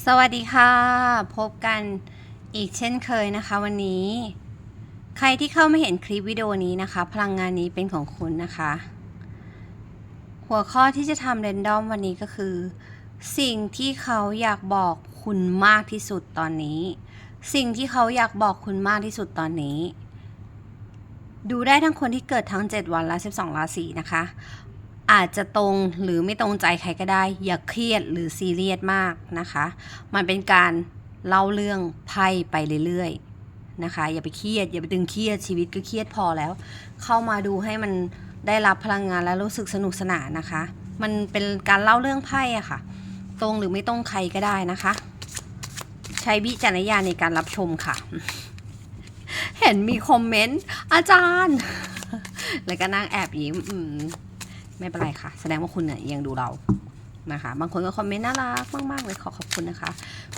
สวัสดีค่ะ พบกันอีกเช่นเคยนะคะวันนี้ ใครที่เข้ามาเห็นคลิปวิดีโอนี้นะคะ พลังงานนี้เป็นของคุณนะคะ หัวข้อที่จะทำเรนดอมวันนี้ก็คือ สิ่งที่เขาอยากบอกคุณมากที่สุดตอนนี้ สิ่งที่เขาอยากบอกคุณมากที่สุดตอนนี้ ดูได้ทั้งคนที่เกิดทั้ง 7 วันและ 12 ราศีนะคะ อาจจะตรงหรือไม่ตรงใจใครก็ได้ อย่าเครียดหรือซีเรียสมากนะคะ มันเป็นการเล่าเรื่องไพ่ไปเรื่อยๆนะคะ อย่าไปเครียด อย่าไปตึงเครียดชีวิตก็เครียดพอแล้ว เข้ามาดูให้มันได้รับพลังงานและรู้สึกสนุกสนานนะคะ มันเป็นการเล่าเรื่องไพ่อะค่ะ ตรงหรือไม่ตรงใครก็ได้นะคะ ใช้วิจารณญาณในการรับชมค่ะ เห็นมีคอมเมนต์อาจารย์ แล้วก็นั่งแอบยิ้มอืม ไม่เป็นไรค่ะ แสดงว่าคุณเนี่ยยังดูเรานะคะ บางคนก็คอมเมนต์น่ารักมากๆเลยขอขอบคุณนะคะ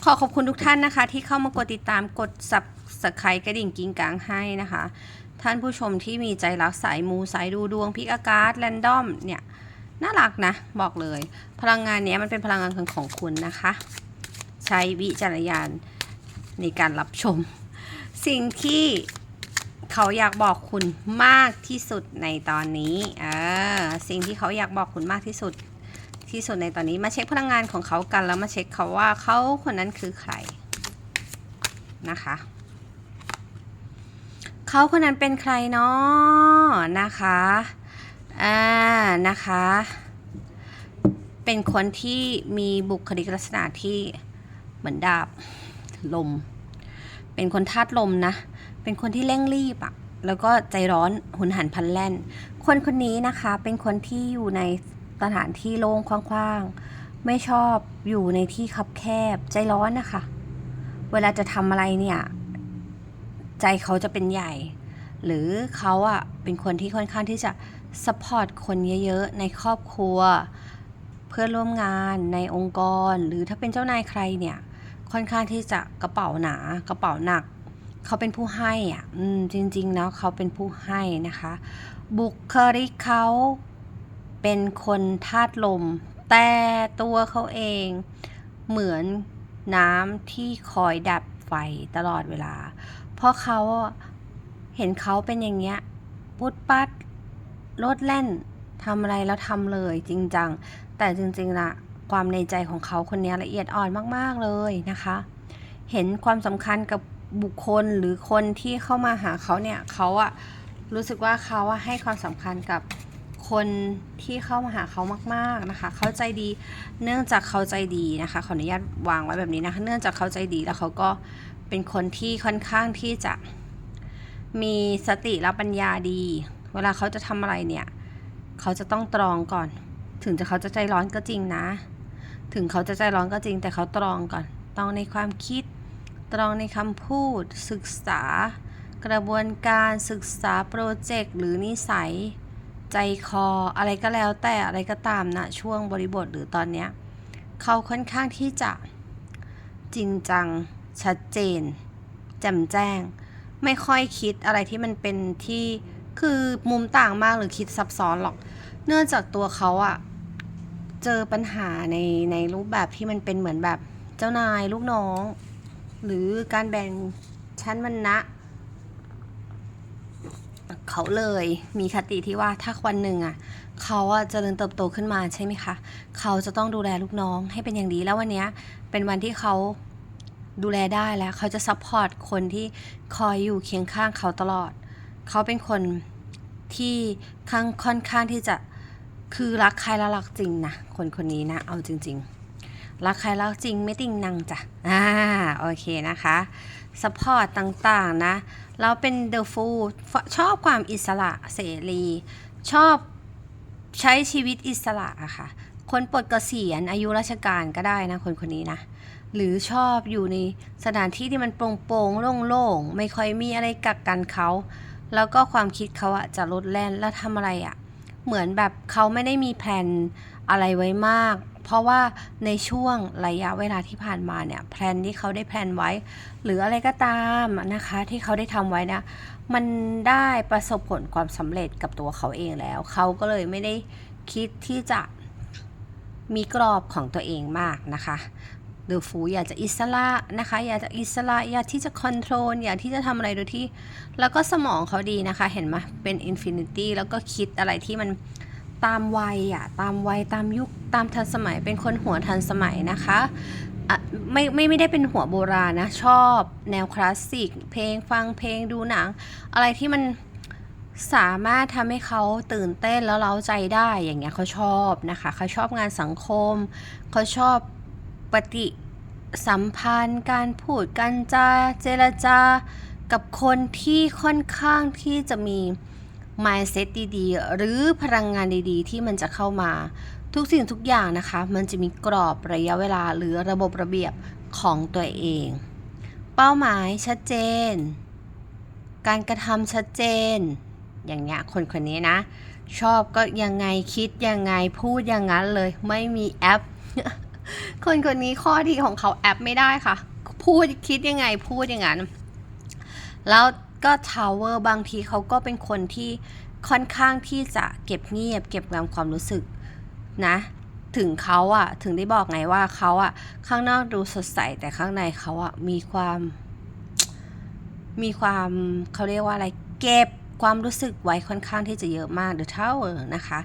ขอขอบคุณทุกท่านนะคะ ที่เข้ามากดติดตามกด subscribe กระดิ่งกิ้งกลางให้นะคะ ท่านผู้ชมที่มีใจรักสายมูสายดูดวงพิกอากาศแรนดอมเนี่ยน่ารักนะบอกเลย พลังงานเนี้ยมันเป็นพลังงานของคุณนะคะ ใช้วิจารณญาณในการรับชม สิ่งที่ เขาอยากบอกคุณมากที่สุดในตอนนี้เออสิ่งที่เขาอยากบอกคุณมากที่สุดที่สุดในตอนนี้มาเช็คพลังงานของเขากันแล้วมาเช็คเขาว่าเขาคนนั้นคือใครนะคะเขาคนนั้นเป็นใครเนาะนะคะอ่านะคะ เป็นคนที่มีบุคลิกลักษณะที่เหมือนดาบลม เป็นคนธาตุลมนะ เป็นคนที่เร่งรีบอะแล้วก็ใจร้อนหุนหันพลันแล่น คนคนนี้นะคะเป็นคนที่อยู่ในสถานที่โล่งกว้างๆ ไม่ชอบอยู่ในที่คับแคบ ใจร้อนนะคะ เวลาจะทำอะไรเนี่ย ใจเขาจะเป็นใหญ่ หรือเขาอะเป็นคนที่ค่อนข้างที่จะสปอร์ตคนเยอะๆ ในครอบครัว เพื่อนร่วมงานในองค์กร หรือถ้าเป็นเจ้านายใครเนี่ย ค่อนข้างที่จะกระเป๋าหนากระเป๋าหนัก เขาเป็นผู้ให้อะอืมจริง ๆ แล้วเขาเป็นผู้ให้นะคะ บุคลิกเขาเป็นคนธาตุลม แต่ตัวเขาเอง เหมือนน้ำที่คอยดับไฟตลอดเวลา เพราะเขาเห็นเขาเป็นอย่างเงี้ยพุดปัดรถแล่นทำอะไรแล้วทำเลยจริงจัง แต่จริงๆละความในใจของเขาคนนี้ละเอียดอ่อนมากๆเลยนะคะ เห็นความสำคัญกับ บุคคลหรือคนที่เข้ามาหาเขาเนี่ยเขาอะรู้สึกว่าเขาอะให้ความสำคัญกับคนที่เข้ามาหาเขามาก ๆนะคะเขาใจดีเนื่องจากเขาใจดีนะคะขออนุญาตวางไว้แบบนี้นะคะเนื่องจากเขาใจดีแล้วเขาก็เป็นคนที่ค่อนข้างที่จะมีสติและปัญญาดี เวลาเขาจะทำอะไรเนี่ยเขาจะต้องตรองก่อน ถึงจะเขาจะใจร้อนก็จริงนะ ถึงเขาจะใจร้อนก็จริงแต่เขาตรองก่อนตรองในความคิด ตรองในคำพูด ศึกษา กระบวนการศึกษาโปรเจกต์หรือนิสัย ใจคอ อะไรก็แล้วแต่อะไรก็ตามนะช่วงบริบทหรือตอนเนี้ยเขาค่อนข้างที่จะ จริงจัง ชัดเจนแจ่มแจ้ง ไม่ค่อยคิดอะไรที่มันเป็นที่คือมุมต่างมากหรือคิดซับซ้อนหรอก เนื่องจากตัวเขาอะเจอปัญหาในในรูปแบบที่มันเป็นเหมือนแบบเจ้านายลูกน้อง หรือการแบ่งชั้นวรรณะ เขาเลยมีคติที่ว่าถ้าวันหนึ่งอะ เขาอะเจริญเติบโตขึ้นมาใช่ไหมคะ เขาจะต้องดูแลลูกน้องให้เป็นอย่างดีแล้ววันนี้เป็นวันที่เขาดูแลได้แล้ว เขาจะซัพพอร์ตคนที่คอยอยู่เคียงข้างเขาตลอด เขาเป็นคนที่ข้างค่อนข้างที่จะคือรักใครแล้วรักจริงนะคนคนนี้นะเอาจริง ๆ รักใครรักจริงไม่ติงนังจ้ะอ่าโอเคนะคะสปอร์ตต่างๆนะ เราเป็นเดอะฟูชอบความอิสระเสรี ชอบใช้ชีวิตอิสระอะค่ะ คนปลดเกษียณอายุราชการก็ได้นะคนคนนี้นะ หรือชอบอยู่ในสถานที่ที่มันโปร่งๆโล่งๆ ไม่ค่อยมีอะไรกักกันเขา แล้วก็ความคิดเขาอะจะลดแล่นแล้วทำอะไรอะเหมือนแบบเขาไม่ได้มีแผนอะไรไว้มาก เพราะว่าในช่วงระยะเวลาที่ผ่านมาเนี่ยแผนที่เขาได้แผนไว้ หรืออะไรก็ตามนะคะที่เขาได้ทำไว้นะ มันได้ประสบผลความสำเร็จกับตัวเขาเองแล้ว เขาก็เลยไม่ได้คิดที่จะมีกรอบของตัวเองมากนะคะหรือฟูอยากจะอิสระนะคะ อยากจะอิสระอยากที่จะคอนโทรลอยากที่จะทำอะไรโดยที่ แล้วก็สมองเขาดีนะคะ เห็นไหมเป็นอินฟินิตี้แล้วก็คิดอะไรที่มัน ตามวัยอะตามวัยตามยุคตามทันสมัยเป็นคนหัวทันสมัยนะคะอะไม่ไม่ไม่ได้เป็นหัวโบราณนะ ชอบแนวคลาสสิก เพลงฟังเพลงดูหนัง อะไรที่มันสามารถทำให้เขาตื่นเต้นแล้วเร้าใจได้อย่างเงี้ยเขาชอบนะคะเขาชอบงานสังคมเขาชอบปฏิสัมพันธ์ การพูดการจาเจรจา กับคนที่ค่อนข้างที่จะมี mindset ดีๆ หรือพลังงานดีๆ ที่มันจะเข้ามา ทุกสิ่งทุกอย่างนะคะ มันจะมีกรอบระยะเวลาหรือระบบระเบียบของตัวเอง เป้าหมายชัดเจน การกระทำชัดเจน อย่างเงี้ยคนคนนี้นะ ชอบก็ยังไงคิดยังไงพูดอย่างนั้นเลย ไม่มีแอป คนคนนี้ข้อดีของเขาแอปไม่ได้ค่ะ พูดคิดยังไงพูดอย่างนั้นแล้ว ก็ทาวเวอร์บางทีเขาก็เป็นคนที่ค่อนข้างที่จะเก็บเงียบ เก็บงำความรู้สึกนะ ถึงเขาอะถึงได้บอกไงว่าเขาอะข้างนอกดูสดใสแต่ข้างในเขาอะมีความ มีความเขาเรียกว่าอะไรเก็บความรู้สึกไว้ค่อนข้างที่จะเยอะมาก The Tower นะคะ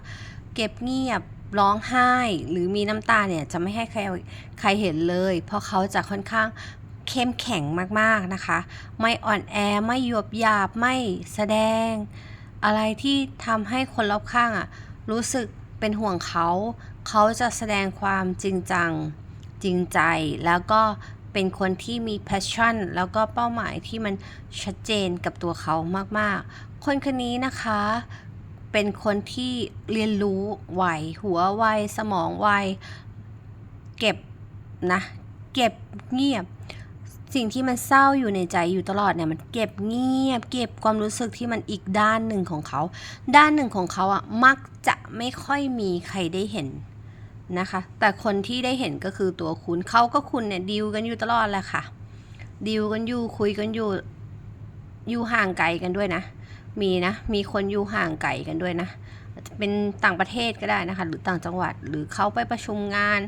เก็บเงียบร้องไห้หรือมีน้ำตาเนี่ยจะไม่ให้ใครใครเห็นเลย เพราะเขาจะค่อนข้าง เข้มแข็งมากๆนะคะ ไม่อ่อนแอไม่หยบหยาบไม่แสดง อะไรที่ทำให้คนรอบข้างอะรู้สึกเป็นห่วงเขา เขาจะแสดงความจริงจังจริงใจ แล้วก็เป็นคนที่มี passion แล้วก็เป้าหมายที่มันชัดเจนกับตัวเขามากๆ คนคนนี้นะคะเป็นคนที่เรียนรู้ไวหัวไวสมองไวเก็บนะ เก็บเงียบ สิ่งที่มันเศร้าอยู่ในใจอยู่ตลอดเนี่ยมันเก็บเงียบ เก็บความรู้สึกที่มันอีกด้านหนึ่งของเขา ด้านหนึ่งของเขาอะมักจะไม่ค่อยมีใครได้เห็นนะคะ แต่คนที่ได้เห็นก็คือตัวคุณเขาก็คุณเนี่ยดีลกันอยู่ตลอดแหละค่ะดีลกันอยู่คุยกันอยู่อยู่ห่างไกลกันด้วยนะ มีนะ มีคนอยู่ห่างไกลกันด้วยนะอาจจะเป็นต่างประเทศก็ได้นะคะ หรือต่างจังหวัดหรือเขาไปประชุมงาน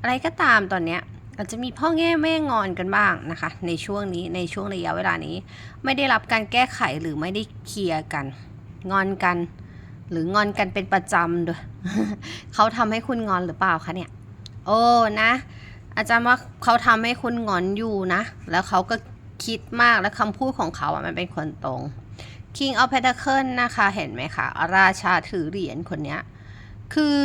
อะไรก็ตามตอนเนี้ย อาจจะมีพ่อแง่แม่งอนกันบ้างนะคะ ในช่วงนี้ในช่วงระยะเวลานี้ ไม่ได้รับการแก้ไขหรือไม่ได้เคลียร์กัน งอนกัน หรืองอนกันเป็นประจำด้วยเขาทำให้คุณงอนหรือเปล่าคะเนี่ย โอ้นะ อาจารย์ว่าเขาทำให้คุณงอนอยู่นะ แล้วเขาก็คิดมากแล้วคำพูดของเขาอะมันเป็นคนตรง King of Pentacle นะคะ เห็นไหมคะ ราชาถือเหรียญคนเนี้ย คือ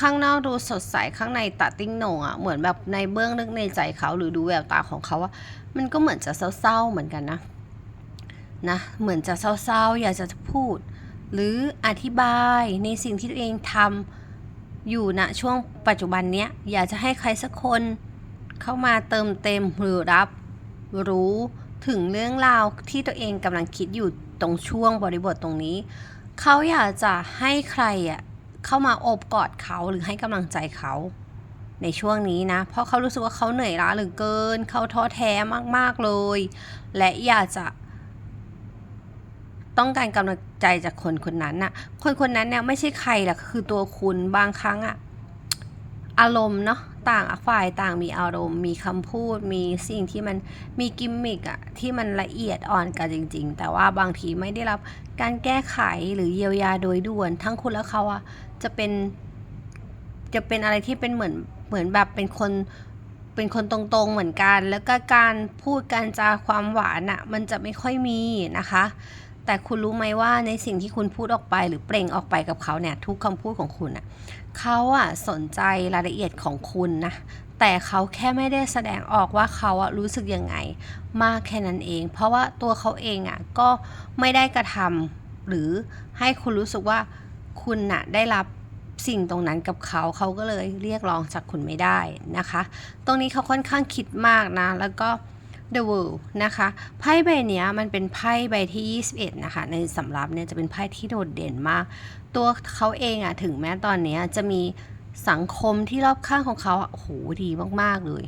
ข้างนอกดูสดใสข้างในตัดติ้งโหนงอะ่ะเหมือนแบบในเบื้องลึกในใจเขาหรือดูแววตาของเขาอะมันก็เหมือนจะเศร้าๆเหมือนกันนะนะเหมือนจะเศร้าๆ อยากจะพูด หรืออธิบายในสิ่งที่ตัวเองทำอยู่ณช่วงปัจจุบันเนี้ยอยากจะให้ใครสักคนเข้ามาเติมเต็มหรือรับ รู้ถึงเรื่องราวที่ตัวเองกำลังคิดอยู่ตรงช่วงบริบทตรงนี้ เขาอยากจะให้ใครอะ เข้ามาโอบกอดเขาหรือให้กำลังใจเขาในช่วงนี้นะ เพราะเขารู้สึกว่าเขาเหนื่อยล้าเหลือเกิน เขาท้อแท้มากๆเลย และอยากจะ ต้องการกำลังใจจากคนคนนั้นน่ะ คนคนนั้นเนี่ยไม่ใช่ใครหรอกคือตัวคุณบางครั้งอะอารมณ์เนาะต่างฝ่ายต่างมีอารมณ์ มีคำพูด มีสิ่งที่มันมีกิมมิกอะที่มันละเอียดอ่อนกันจริง ๆ แต่ว่าบางทีไม่ได้รับการแก้ไขหรือเยียวยาโดยด่วน ทั้งคุณและเขาอะ จะเป็น จะเป็นอะไรที่เป็นเหมือนเหมือนแบบเป็นคนเป็นคนตรงๆเหมือนกัน แล้วก็การพูดการจาความหวานอะ่ะมันจะไม่ค่อยมีนะคะ แต่คุณรู้ไหมว่าในสิ่งที่คุณพูดออกไปหรือเปล่งออกไปกับเขาเนี่ยทุกคำพูดของคุณอะ่ะเขาอะ่ะสนใจรายละเอียดของคุณนะแต่เขาแค่ไม่ได้แสดงออกว่าเขาอะรู้สึกยังไง มากแค่นั้นเอง เพราะว่าตัวเขาเองอะ่ะก็ไม่ได้กระทำหรือให้คุณรู้สึกว่า คุณน่ะได้รับสิ่งตรงนั้นกับเขาเขาก็เลยเรียกร้องจากคุณไม่ได้นะคะ ตรงนี้เขาค่อนข้างคิดมากนะ แล้วก็ The World นะคะไพ่ใบนี้มันเป็นไพ่ใบที่ 21 นะคะ ในสำรับเนี่ยจะเป็นไพ่ที่โดดเด่นมาก ตัวเขาเองอะถึงแม้ตอนนี้จะมีสังคมที่รอบข้างของเขาโอ้โหดีมาก ๆ เลย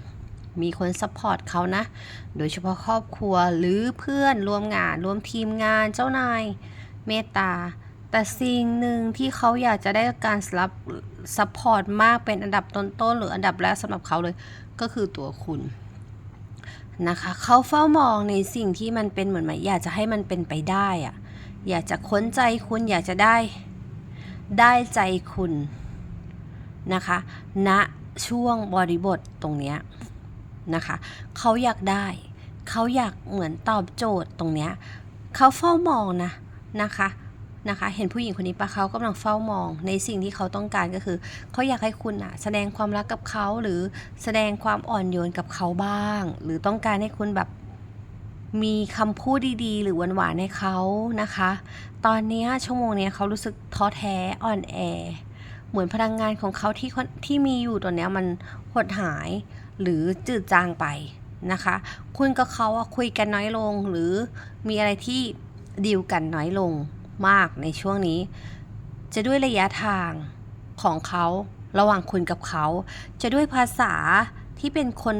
มีคนซัพพอร์ตเขานะ โดยเฉพาะครอบครัวหรือเพื่อนร่วมงานร่วมทีมงานเจ้านาย เมตตา แต่สิ่งหนึ่งที่เขาอยากจะได้การรับซัพพอร์ตมากเป็นอันดับต้นๆหรืออันดับแรกสำหรับเขาเลยก็คือตัวคุณนะคะเขาเฝ้ามองในสิ่งที่มันเป็นเหมือนหมอยากจะให้มันเป็นไปได้อะอยากจะค้นใจคุณอยากจะได้ได้ใจคุณนะคะณช่วงบริบทตรงเนี้ยนะคะเขาอยากได้เขาอยากเหมือนตอบโจทย์ตรงเนี้ยเขาเฝ้ามองนะนะคะ นะคะ เห็นผู้หญิงคนนี้ปะเขากำลังเฝ้ามอง ในสิ่งที่เขาต้องการก็คือ เขาอยากให้คุณอะแสดงความรักกับเขาหรือแสดงความอ่อนโยนกับเขาบ้าง หรือต้องการให้คุณแบบมีคำพูดดีๆ หรือหวานๆให้เขานะคะ ตอนนี้ชั่วโมงนี้เขารู้สึกท้อแท้อ่อนแอ เหมือนพลังงานของเขาที่ที่มีอยู่ตอนนี้มันหดหายหรือจืดจางไปนะคะ คุณกับเขาคุยกันน้อยลงหรือมีอะไรที่ดีลกันน้อยลง มากในช่วงนี้ จะด้วยระยะทางของเขาระหว่างคุณกับเขา จะด้วยภาษาที่เป็นคน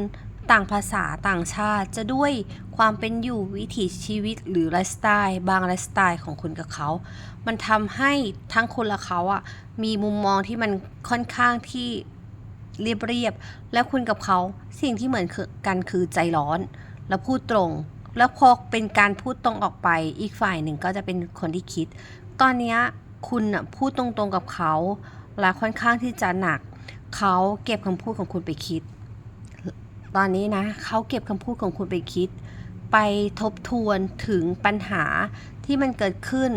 ต่างภาษาต่างชาติ จะด้วยความเป็นอยู่วิถีชีวิตหรือไลฟ์สไตล์บางไลฟ์สไตล์ของคุณกับเขา มันทำให้ทั้งคุณและเขาอะมีมุมมองที่มันค่อนข้างที่เรียบเรียบ แล้วคุณกับเขาสิ่งที่เหมือนกันคือใจร้อน แล้วพูดตรง แล้วพอเป็นการพูดตรงออกไป อีกฝ่ายหนึ่งก็จะเป็นคนที่คิด ตอนนี้คุณอะพูดตรงๆกับเขา และค่อนข้างที่จะหนัก เขาเก็บคำพูดของคุณไปคิด ตอนนี้นะเขาเก็บคำพูดของคุณไปคิด ไปทบทวนถึงปัญหาที่มันเกิดขึ้น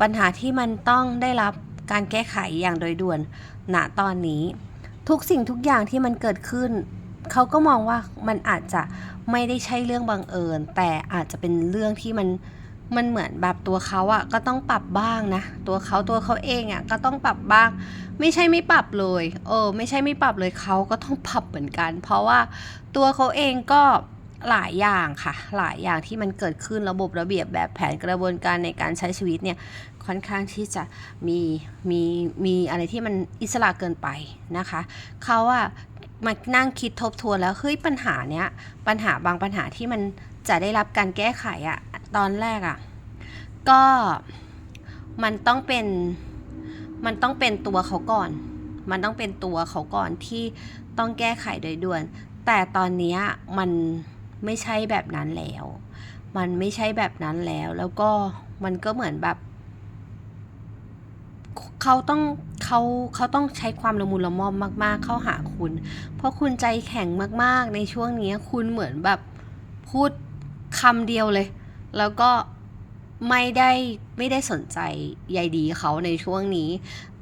ปัญหาที่มันต้องได้รับการแก้ไขอย่างโดยด่วนณตอนนี้ ทุกสิ่งทุกอย่างที่มันเกิดขึ้น เขาก็มองว่ามันอาจจะไม่ได้ใช่เรื่องบังเอิญ แต่อาจจะเป็นเรื่องที่มันมันเหมือนแบบตัวเขาอะก็ต้องปรับบ้างนะ ตัวเขาตัวเขาเองอะก็ต้องปรับบ้าง ไม่ใช่ไม่ปรับเลย เออ ไม่ใช่ไม่ปรับเลยเขาก็ต้องปรับเหมือนกัน เพราะว่าตัวเขาเองก็หลายอย่างค่ะ หลายอย่างที่มันเกิดขึ้นระบบระเบียบแบบแผนกระบวนการในการใช้ชีวิตเนี่ยค่อนข้างที่จะมีมีมีอะไรที่มันอิสระเกินไปนะคะเขาอะ มานั่งคิดทบทวนแล้วเฮ้ยปัญหาเนี้ยปัญหาบางปัญหาที่มันจะได้รับการแก้ไขอะตอนแรกอะก็มันต้องเป็นมันต้องเป็นตัวเขาก่อน มันต้องเป็นตัวเขาก่อนที่ต้องแก้ไขโดยด่วน แต่ตอนนี้มันไม่ใช่แบบนั้นแล้ว มันไม่ใช่แบบนั้นแล้ว แล้วก็มันก็เหมือนแบบ เขาต้องเขาเขาต้องใช้ความละมุนละม่อมมาก ๆ เข้าหาคุณ เพราะคุณใจแข็งมาก ๆ ในช่วงนี้คุณเหมือนแบบพูดคำเดียวเลย แล้วก็ไม่ได้ไม่ได้สนใจใยดีเขาในช่วงนี้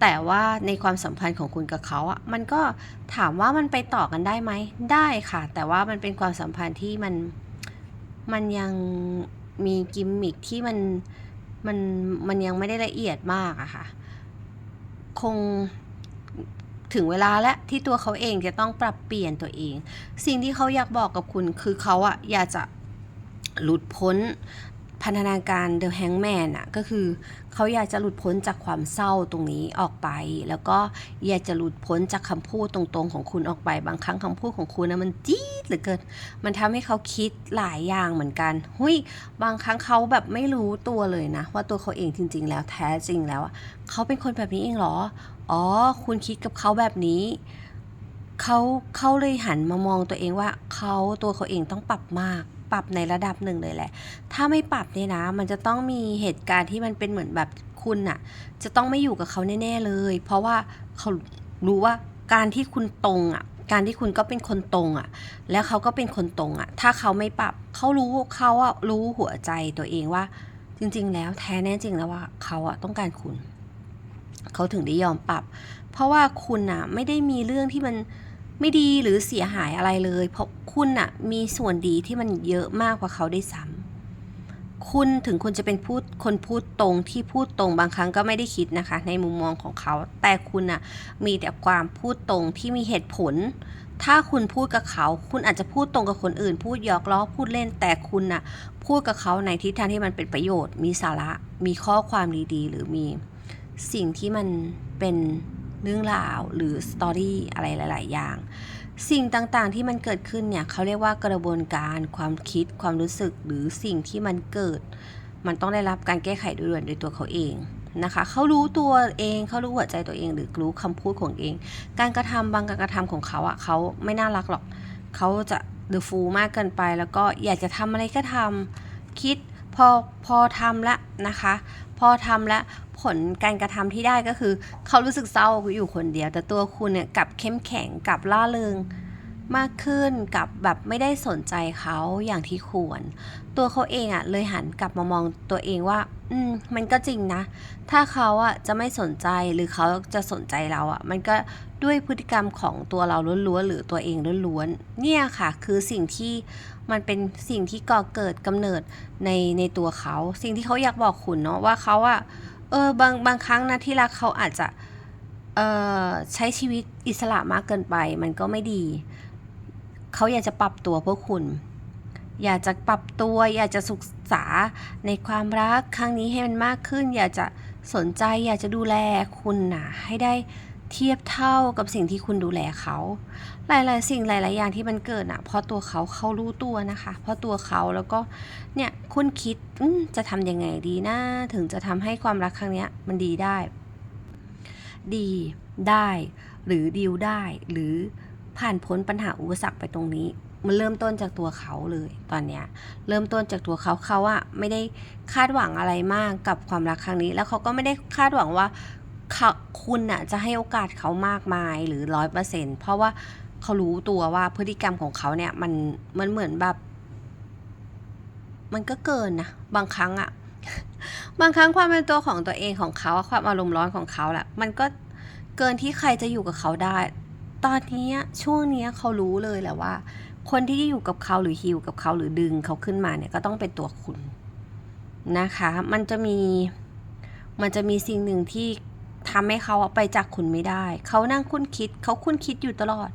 แต่ว่าในความสัมพันธ์ของคุณกับเขาอะมันก็ถามว่ามันไปต่อกันได้ไหมได้ค่ะ แต่ว่ามันเป็นความสัมพันธ์ที่มันมันยังมีกิมมิคที่มันมันมันยังไม่ได้ละเอียดมากอะค่ะ คงถึงเวลาและที่ตัวเขาเองจะต้องปรับเปลี่ยนตัวเอง สิ่งที่เขาอยากบอกกับคุณคือเขาอะอยากจะหลุดพ้น พันธนาการ The Hangman อะก็คือเขาอยากจะหลุดพ้นจากความเศร้าตรงนี้ออกไป แล้วก็อยากจะหลุดพ้นจากคำพูดตรงๆของคุณออกไป บางครั้งคำพูดของคุณนะมันจี๊ดเหลือเกิน มันทำให้เขาคิดหลายอย่างเหมือนกันหุยบางครั้งเขาแบบไม่รู้ตัวเลยนะ ว่าตัวเขาเองจริง ๆ แล้วแท้จริงแล้วเขาเป็นคนแบบนี้เองเหรอ อ๋อ คุณคิดกับเขาแบบนี้เขาเขาเลยหันมามองตัวเองว่าเขาตัวเขาเองต้องปรับมาก ปรับในระดับหนึ่งเลยแหละ ถ้าไม่ปรับเนี่ยนะ มันจะต้องมีเหตุการณ์ที่มันเป็นเหมือนแบบคุณน่ะจะต้องไม่อยู่กับเขาแน่ๆเลย เพราะว่าเขารู้ว่าการที่คุณตรงอะการที่คุณก็เป็นคนตรงอะ แล้วเขาก็เป็นคนตรงอะ ถ้าเขาไม่ปรับเขารู้เขาอะรู้หัวใจตัวเองว่า จริง ๆ แล้วแท้แน่จริงแล้วว่าเขาอะต้องการคุณ เขาถึงได้ยอมปรับ เพราะว่าคุณน่ะไม่ได้มีเรื่องที่มัน ไม่ดีหรือเสียหายอะไรเลย เพราะคุณน่ะมีส่วนดีที่มันเยอะมากกว่าเขาได้ซ้ำคุณถึงคุณจะเป็นพูดคนพูดตรงที่พูดตรงบางครั้งก็ไม่ได้คิดนะคะ ในมุมมองของเขา แต่คุณน่ะมีแต่ความพูดตรงที่มีเหตุผล ถ้าคุณพูดกับเขา คุณอาจจะพูดตรงกับคนอื่น พูดหยอกล้อพูดเล่น แต่คุณน่ะพูดกับเขาในทิศทางที่มันเป็นประโยชน์ มีสาระ มีข้อความดีๆ หรือมีสิ่งที่มันเป็น เรื่องราวหรือสตอรี่อะไรหลาย ๆ อย่าง สิ่งต่างๆที่มันเกิดขึ้นเนี่ยเขาเรียกว่ากระบวนการความคิดความรู้สึกหรือสิ่งที่มันเกิด มันต้องได้รับการแก้ไขโดยด่วนโดยตัวเขาเองนะคะเขารู้ตัวเองเขารู้หัวใจตัวเองหรือรู้คำพูดของเอง การกระทำบางการกระทำของเขาอะเขาไม่น่ารักหรอกเขาจะเดือฟูมากเกินไป แล้วก็อยากจะทำอะไรก็ทำคิดพอพอทำละนะคะ พอทำแล้ว ผลการกระทำที่ได้ก็คือ เขารู้สึกเศร้าอยู่คนเดียว แต่ตัวคุณเนี่ยกลับเข้มแข็งกลับล่าเริงมากขึ้นกับแบบไม่ได้สนใจเขาอย่างที่ควร ตัวเขาเองอะ่ะเลยหันกลับมามองตัวเองว่า อืมมันก็จริงนะ ถ้าเขาอะ่ะจะไม่สนใจหรือเขาจะสนใจเราอะ่ะ มันก็ด้วยพฤติกรรมของตัวเราล้วนๆหรือตัวเองล้วนๆเนี่ยค่ะ คือสิ่งที่มันเป็นสิ่งที่ก่อเกิดกำเนิดในในตัวเขา สิ่งที่เขาอยากบอกคุณเนาะว่าเขาอะเออบางบางครั้งนะที่รักเขาอาจจะเออใช้ชีวิตอิสระมากเกินไป มันก็ไม่ดี เขาอยากจะปรับตัวเพื่อคุณ อยากจะปรับตัว อยากจะศึกษาในความรักครั้งนี้ให้มันมากขึ้น อยากจะสนใจอยากจะดูแลคุณนะให้ได้ เทียบเท่ากับสิ่งที่คุณดูแลเขา หลาย ๆ สิ่งหลาย ๆ อย่างที่มันเกิดอะเพราะตัวเขาเขารู้ตัวนะคะ เพราะตัวเขาแล้วก็เนี่ยคุณคิดจะทำยังไงดีนะ ถึงจะทำให้ความรักครั้งเนี้ยมันดีได้ ดีได้ หรือดีลได้ หรือผ่านพ้นปัญหาอุปสรรคไปตรงนี้มันเริ่มต้นจากตัวเขาเลยตอนเนี้ยเริ่มต้นจากตัวเขาเขาอะไม่ได้คาดหวังอะไรมากกับความรักครั้งนี้ แล้วเขาก็ไม่ได้คาดหวังว่า คุณอะจะให้โอกาสเขามากมายหรือร้อยเปอร์เซ็นเพราะว่าเขารู้ตัวว่าพฤติกรรมของเขาเนี่ยมันมันเหมือนแบบ มันก็เกินนะบางครั้งอะบางครั้งความเป็นตัวของตัวเองของเขาความอารมณ์ร้อนของเขาแหละมันก็เกินที่ใครจะอยู่กับเขาได้ ตอนนี้ช่วงนี้เขารู้เลยแหละว่า คนที่อยู่กับเขาหรือฮิวกับเขาหรือดึงเขาขึ้นมาเนี่ยก็ต้องเป็นตัวคุณนะคะ มันจะมีมันจะมีสิ่งหนึ่งที่ ทำให้เขาไปจากคุณไม่ได้ เขานั่งคุ้นคิด เขาคุ้นคิดอยู่ตลอด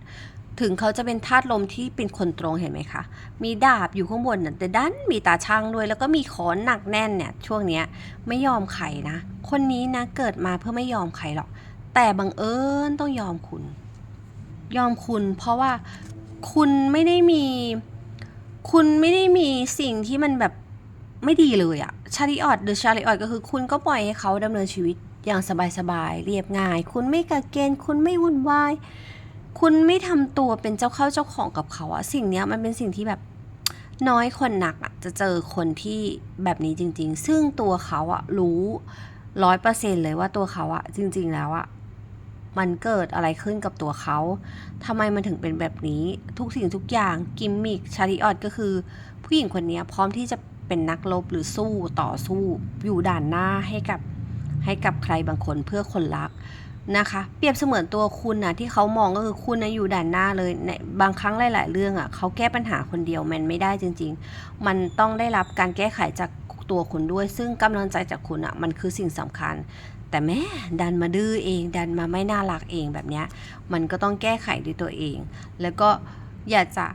ถึงเขาจะเป็นธาตุลมที่เป็นคนตรงเห็นไหมคะ มีดาบอยู่ข้างบนน่ะแต่ดันมีตาช่างด้วย แล้วก็มีขอนหนักแน่นเนี่ย ช่วงเนี้ยไม่ยอมใครนะ คนนี้นะเกิดมาเพื่อไม่ยอมใครหรอก แต่บังเอิญต้องยอมคุณ ยอมคุณ เพราะว่าคุณไม่ได้มี คุณไม่ได้มีสิ่งที่มันแบบไม่ดีเลยอะชาริออดหรือชาริออดก็คือคุณก็ปล่อยให้เขาดำเนินชีวิต อย่างสบายๆเรียบง่าย คุณไม่กักเกณฑ์คุณไม่วุ่นวายคุณไม่ทำตัวเป็นเจ้าเข้าเจ้าของกับเขาอะสิ่งเนี้ยมันเป็นสิ่งที่แบบน้อยคนหนักอะจะเจอคนที่แบบนี้จริง ๆ ซึ่งตัวเขาอะรู้ร้อยเปอร์เซ็นเลยว่าตัวเขาอะจริง ๆ แล้วอะมันเกิดอะไรขึ้นกับตัวเขาทำไมมันถึงเป็นแบบนี้ ทุกสิ่งทุกอย่างกิมมิกชาริออดก็คือ ผู้หญิงคนนี้พร้อมที่จะเป็นนักรบหรือสู้ต่อสู้อยู่ด่านหน้าให้กับ ให้กับใครบางคนเพื่อคนรักนะคะ เปรียบเสมือนตัวคุณนะที่เขามองก็คือคุณนะอยู่ด่านหน้าเลยในบางครั้งหลาย ๆ เรื่องอะ่ะเขาแก้ปัญหาคนเดียวมันไม่ได้จริง ๆ มันต้องได้รับการแก้ไขจากตัวคุณด้วย ซึ่งกำลังใจจากคุณอะ่ะมันคือสิ่งสำคัญ แต่แม่ดันมาดื้อเอง ดันมาไม่น่ารักเองแบบเนี้ยมันก็ต้องแก้ไขด้วยตัวเอง แล้วก็อยากจะ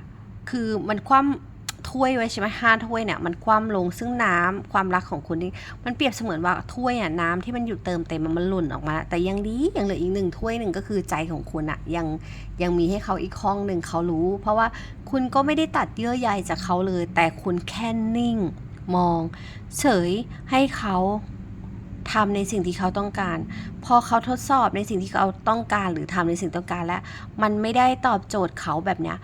คือมันคว่ำ ถ้วยไว้ใช่ไหมห้าถ้วยเนี่ยมันคว่ำลงซึ่งน้ำความรักของคุณนี่มันเปรียบเสมือนว่าถ้วยอะน้ำที่มันอยู่เติมเต็มมันมันหล่นออกมา แต่ยังดียังเหลืออีกหนึ่งถ้วยหนึ่งก็คือใจของคุณอะยังยังมีให้เขาอีกห้องหนึ่งเขารู้ เพราะว่าคุณก็ไม่ได้ตัดเยื่อใยจากเขาเลย แต่คุณแค่นิ่งมอง เฉยให้เขาทำในสิ่งที่เขาต้องการ พอเขาทดสอบในสิ่งที่เขาต้องการหรือทำในสิ่งต้องการแล้ว มันไม่ได้ตอบโจทย์เขาแบบเนี้ย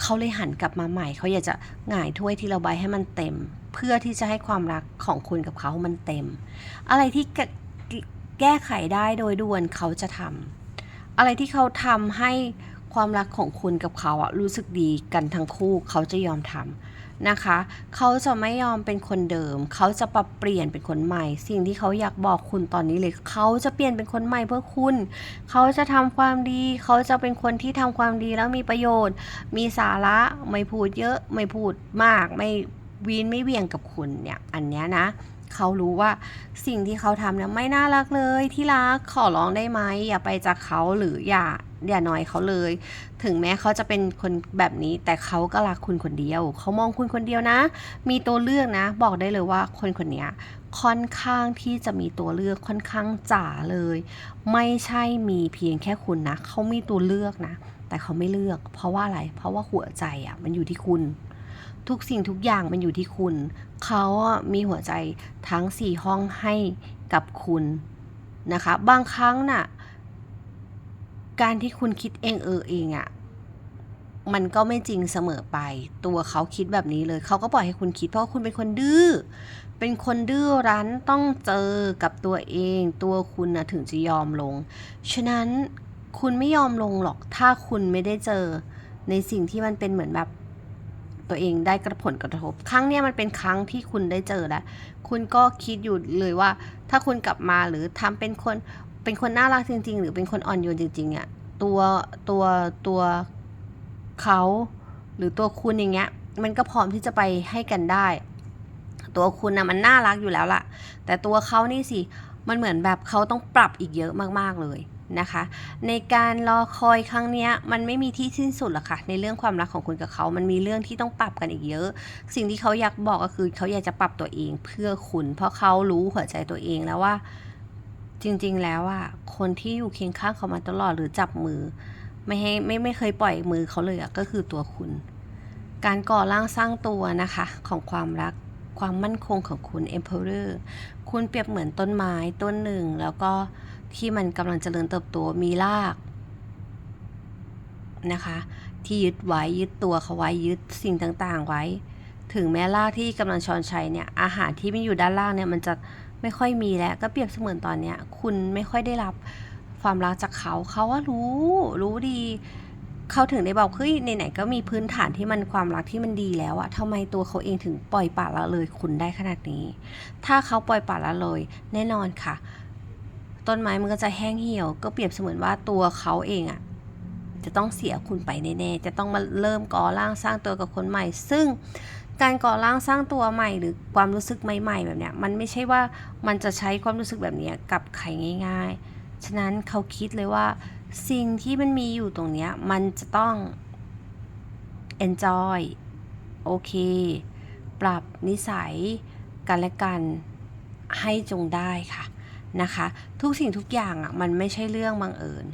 เขาเลยหันกลับมาใหม่ เขาอยากจะหงายถ้วยที่เราใบให้มันเต็ม เพื่อที่จะให้ความรักของคุณกับเขามันเต็ม อะไรที่แกแก้ไขได้โดยด่วนเขาจะทำอะไรที่เขาทำให้ความรักของคุณกับเขาอะรู้สึกดีกันทั้งคู่เขาจะยอมทำ นะคะ เขาจะไม่ยอมเป็นคนเดิม เขาจะปรับเปลี่ยนเป็นคนใหม่ สิ่งที่เขาอยากบอกคุณตอนนี้เลยเขาจะเปลี่ยนเป็นคนใหม่เพื่อคุณ เขาจะทำความดี เขาจะเป็นคนที่ทำความดีแล้วมีประโยชน์ มีสาระไม่พูดเยอะไม่พูดมาก ไม่วีนไม่เวียงกับคุณเนี่ยอันเนี้ยนะเขารู้ว่าสิ่งที่เขาทำเนี่ยไม่น่ารักเลยที่รักขอร้องได้ไหมอย่าไปจากเขาหรืออย่า อย่าน้อยเขาเลย ถึงแม้เขาจะเป็นคนแบบนี้ แต่เขาก็รักคุณคนเดียว เขามองคุณคนเดียวนะ มีตัวเลือกนะ บอกได้เลยว่าคนคนนี้ค่อนข้างที่จะมีตัวเลือกค่อนข้างจ๋าเลย ไม่ใช่มีเพียงแค่คุณนะ เขามีตัวเลือกนะ แต่เขาไม่เลือก เพราะว่าอะไร เพราะว่าหัวใจอะมันอยู่ที่คุณ ทุกสิ่งทุกอย่างมันอยู่ที่คุณ เขามีหัวใจทั้งสี่ห้องให้กับคุณนะคะ บางครั้งน่ะ การที่คุณคิดเองเออเองอะมันก็ไม่จริงเสมอไป ตัวเขาคิดแบบนี้เลย เขาก็ปล่อยให้คุณคิด เพราะคุณเป็นคนดื้อ เป็นคนดื้อรั้นต้องเจอกับตัวเอง ตัวคุณนะถึงจะยอมลง ฉะนั้นคุณไม่ยอมลงหรอก ถ้าคุณไม่ได้เจอในสิ่งที่มันเป็นเหมือนแบบตัวเองได้กระผลกระทบ ครั้งเนี้ยมันเป็นครั้งที่คุณได้เจอแล้ว คุณก็คิดอยู่เลยว่า ถ้าคุณกลับมาหรือทำเป็นคน เป็นคนน่ารักจริง ๆ หรือเป็นคนอ่อนโยนจริงๆเนี่ยตัวตัวตัวเขาหรือตัวคุณอย่างเงี้ย มันก็พร้อมที่จะไปให้กันได้ ตัวคุณนะมันน่ารักอยู่แล้วล่ะ แต่ตัวเขานี่สิมันเหมือนแบบเขาต้องปรับอีกเยอะมากๆเลยนะคะ ในการรอคอยครั้งนี้มันไม่มีที่สิ้นสุดหรอกค่ะ ในเรื่องความรักของคุณกับเขา มันมีเรื่องที่ต้องปรับกันอีกเยอะ สิ่งที่เขาอยากบอกก็คือเขาอยากจะปรับตัวเองเพื่อคุณ เพราะเขารู้หัวใจตัวเองแล้วว่า จริงๆแล้วอะคนที่อยู่เคียงข้างเขามาตลอดหรือจับมือ ไม่ให้ไม่ไม่เคยปล่อยมือเขาเลยอะก็คือตัวคุณ การก่อร่างสร้างตัวนะคะของความรักความมั่นคงของคุณ Emperor คุณเปรียบเหมือนต้นไม้ต้นหนึ่ง แล้วก็ที่มันกำลังเจริญเติบโตมีรากนะคะ ที่ยึดไว้ยึดตัวเขาไว้ยึดสิ่งต่างๆไว้ ถึงแม้รากที่กำลังชอนชัยเนี่ยอาหารที่มันอยู่ด้านล่างเนี่ยมันจะ ไม่ค่อยมีแล้วก็เปรียบเสมือนตอนเนี้ย คุณไม่ค่อยได้รับความรักจากเขา เขาว่ารู้รู้ดี เขาถึงได้บอกเฮ้ยไหนๆก็มีพื้นฐานที่มันความรักที่มันดีแล้วอะทำไมตัวเขาเองถึงปล่อยปละละเลยคุณได้ขนาดนี้ ถ้าเขาปล่อยปละละเลย แน่นอนค่ะ ต้นไม้มันก็จะแห้งเหี่ยว ก็เปรียบเสมือนว่าตัวเขาเองอะจะต้องเสียคุณไปแน่ๆ จะต้องมาเริ่มก่อร่างสร้างตัวกับคนใหม่ ซึ่ง การก่อร่างสร้างตัวใหม่หรือความรู้สึกใหม่ ๆ แบบเนี้ยมันไม่ใช่ว่ามันจะใช้ความรู้สึกแบบเนี้ยกับใครง่าย ๆ ฉะนั้นเขาคิดเลยว่า สิ่งที่มันมีอยู่ตรงเนี้ยมันจะต้อง enjoy โอเค ปรับนิสัยกันและกันให้จงได้ค่ะนะคะ ทุกสิ่งทุกอย่างอะมันไม่ใช่เรื่องบังเอิญ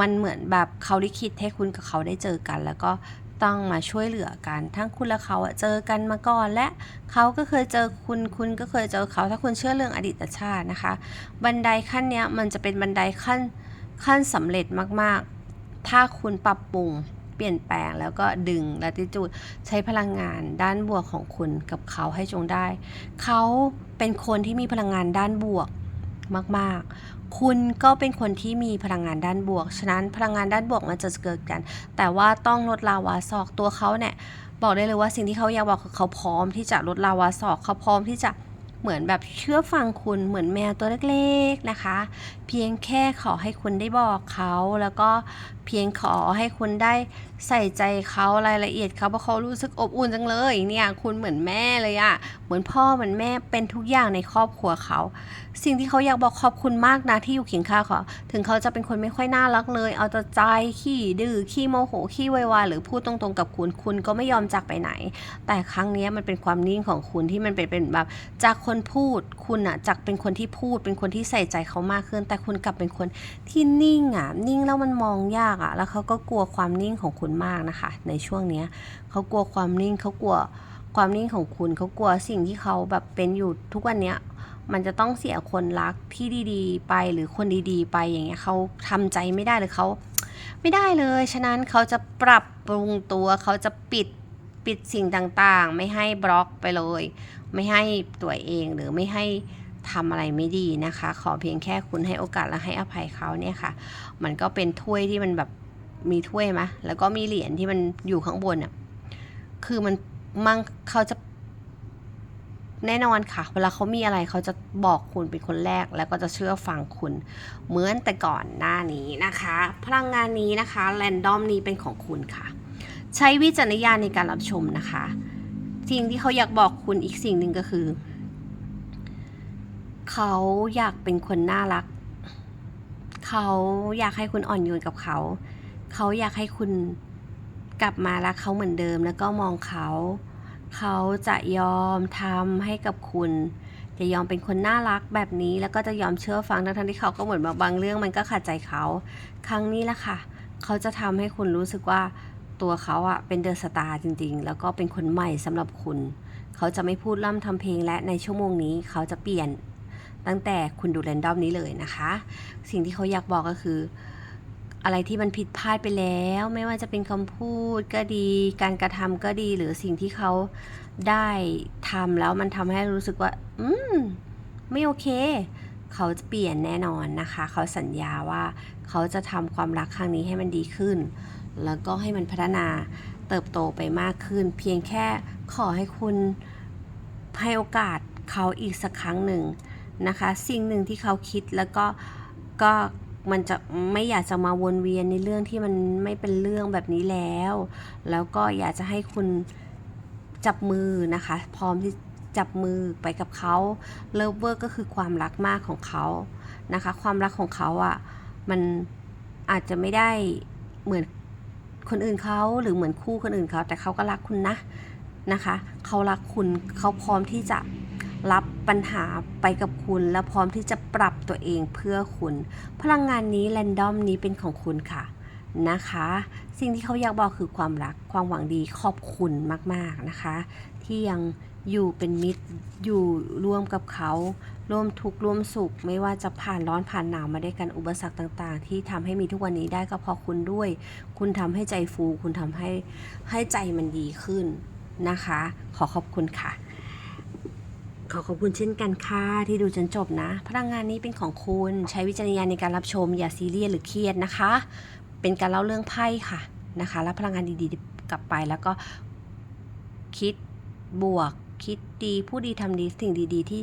มันเหมือนแบบเขาได้คิดให้คุณกับเขาได้เจอกัน แล้วก็ ต้องมาช่วยเหลือกัน ทั้งคุณและเขาอะเจอกันมาก่อน และเขาก็เคยเจอคุณ คุณก็เคยเจอเขา ถ้าคุณเชื่อเรื่องอดีตชาตินะคะ บันไดขั้นเนี้ยมันจะเป็นบันไดขั้นขั้นสำเร็จมากๆ ถ้าคุณปรับปรุงเปลี่ยนแปลงแล้วก็ดึงและติจูดใช้พลังงานด้านบวกของคุณกับเขาให้จงได้ เขาเป็นคนที่มีพลังงานด้านบวก มาก ๆ คุณก็เป็นคนที่มีพลังงานด้านบวก ฉะนั้นพลังงานด้านบวกมันจะเกิดกัน แต่ว่าต้องลดลาวาศอกตัวเขาเนี่ยบอกได้เลยว่าสิ่งที่เขาอยากบอกคือเขาพร้อมที่จะลดลาวาศอกเขาพร้อมที่จะเหมือนแบบเชื่อฟังคุณเหมือนแมวตัวเล็กๆนะคะ เพียงแค่ขอให้คุณได้บอกเขา แล้วก็เพียงขอให้คุณได้ใส่ใจเขารายละเอียดเขาเพราะเขารู้สึกอบอุ่นจังเลยเนี่ยคุณเหมือนแม่เลยอะเหมือนพ่อเหมือนแม่เป็นทุกอย่างในครอบครัวเขา สิ่งที่เขาอยากบอกขอบคุณมากนะที่อยู่เคียงข้างเขาถึงเขาจะเป็นคนไม่ค่อยน่ารักเลย เอาแต่ใจขี้ดื้อขี้โมโหขี้ไวๆหรือพูดตรงๆกับคุณคุณก็ไม่ยอมจากไปไหน แต่ครั้งนี้มันเป็นความนิ่งของคุณที่มันเป็นเป็นแบบจากคนพูดคุณอะจากเป็นคนที่พูดเป็นคนที่ใส่ใจเขามากขึ้นแต่คุณกลับเป็นคนที่นิ่งอะนิ่งแล้วมันมองยากอะแล้วเขาก็กลัวความนิ่งของคุณมากนะคะ ในช่วงเนี้ยเขากลัวความนิ่งเขากลัวความนิ่งของคุณเขากลัวสิ่งที่เขาแบบเป็นอยู่ทุกวันเนี้ยมันจะต้องเสียคนรักที่ดีๆ ไปหรือคนดีๆ ไปอย่างเงี้ยเขาทำใจไม่ได้หรือเขาไม่ได้เลย ฉะนั้นเขาจะปรับปรุงตัวเขาจะปิดปิดสิ่งต่างๆ ไม่ให้บล็อกไปเลย ไม่ให้ตัวเองหรือไม่ให้ ทำอะไรไม่ดีนะคะ ขอเพียงแค่คุณให้โอกาสและให้อภัยเขาเนี่ยค่ะ มันก็เป็นถ้วยที่มันแบบมีถ้วยมะแล้วก็มีเหรียญที่มันอยู่ข้างบนอะคือมันมั่งเขาจะแน่นอนค่ะ เวลาเขามีอะไรเขาจะบอกคุณเป็นคนแรก แล้วก็จะเชื่อฟังคุณ เหมือนแต่ก่อนหน้านี้นะคะ พลังงานนี้นะคะแรนดอมนี้เป็นของคุณค่ะ ใช้วิจารณญาณในการรับชมนะคะ สิ่งที่เขาอยากบอกคุณอีกสิ่งหนึ่งก็คือ เขาอยากเป็นคนน่ารัก เขาอยากให้คุณอ่อนโยนกับเขา เขาอยากให้คุณกลับมารักเขาเหมือนเดิมแล้วก็มองเขา เขาจะยอมทำให้กับคุณ จะยอมเป็นคนน่ารักแบบนี้แล้วก็จะยอมเชื่อฟังทั้งที่เขาก็เหมือนบบบางเรื่องมันก็ขัดใจเขา ครั้งนี้ละค่ะ เขาจะทำให้คุณรู้สึกว่าตัวเขาอะเป็นเดอะสตาร์จริงๆ แล้วก็เป็นคนใหม่สำหรับคุณ เขาจะไม่พูดล่ำทำเพลงและในชั่วโมงนี้เขาจะเปลี่ยน ตั้งแต่คุณดูแรนดอมนี้เลยนะคะ สิ่งที่เขาอยากบอกก็คือ อะไรที่มันผิดพลาดไปแล้ว ไม่ว่าจะเป็นคำพูดก็ดี การกระทำก็ดีหรือสิ่งที่เขาได้ทำแล้วมันทำให้รู้สึกว่า อืม ไม่โอเค เขาจะเปลี่ยนแน่นอนนะคะ เขาสัญญาว่าเขาจะทำความรักครั้งนี้ให้มันดีขึ้น แล้วก็ให้มันพัฒนาเติบโตไปมากขึ้น เพียงแค่ขอให้คุณให้โอกาสเขาอีกสักครั้งหนึ่ง นะคะ สิ่งหนึ่งที่เขาคิดแล้วก็ก็มันจะไม่อยากจะมาวนเวียนในเรื่องที่มันไม่เป็นเรื่องแบบนี้แล้ว แล้วก็อยากจะให้คุณจับมือนะคะ พร้อมที่จับมือไปกับเขาเลิฟเวอร์ก็คือความรักมากของเขานะคะ ความรักของเขาอะ่ะมันอาจจะไม่ได้เหมือนคนอื่นเขาหรือเหมือนคู่คนอื่นเขาแต่เขาก็รักคุณนะนะคะ เขารักคุณเขาพร้อมที่จะ รับปัญหาไปกับคุณและพร้อมที่จะปรับตัวเองเพื่อคุณ พลังงานนี้แรนดอมนี้เป็นของคุณค่ะนะคะ สิ่งที่เขาอยากบอกคือความรักความหวังดีขอบคุณมากๆนะคะ ที่ยังอยู่เป็นมิตรอยู่ร่วมกับเขา ร่วมทุกข์ร่วมสุข ไม่ว่าจะผ่านร้อนผ่านหนาวมาด้วยกันอุปสรรคต่าง ๆ ที่ทำให้มีทุกวันนี้ได้ก็เพราะคุณด้วย คุณทำให้ใจฟู คุณทำให้ให้ใจมันดีขึ้นนะคะ ขอขอบคุณค่ะ ขอขอบคุณเช่นกันค่ะที่ดูจนจบนะ พลังงานนี้เป็นของคุณใช้วิจารณญาณในการรับชมอย่าซีเรียสหรือเครียดนะคะ เป็นการเล่าเรื่องไพ่ค่ะนะคะรับพลังงานดีๆ กลับไปแล้วก็คิดบวก คิดดีผู้ดีทำดีสิ่งดีๆ ที่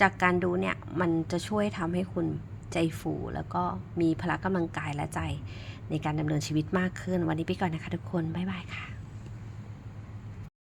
จากการดูเนี่ยมันจะช่วยทำให้คุณใจฟูแล้วก็มีพละกำลังกายและใจในการดำเนินชีวิตมากขึ้น วันนี้ไปก่อนนะคะทุกคน บ๊ายบายค่ะ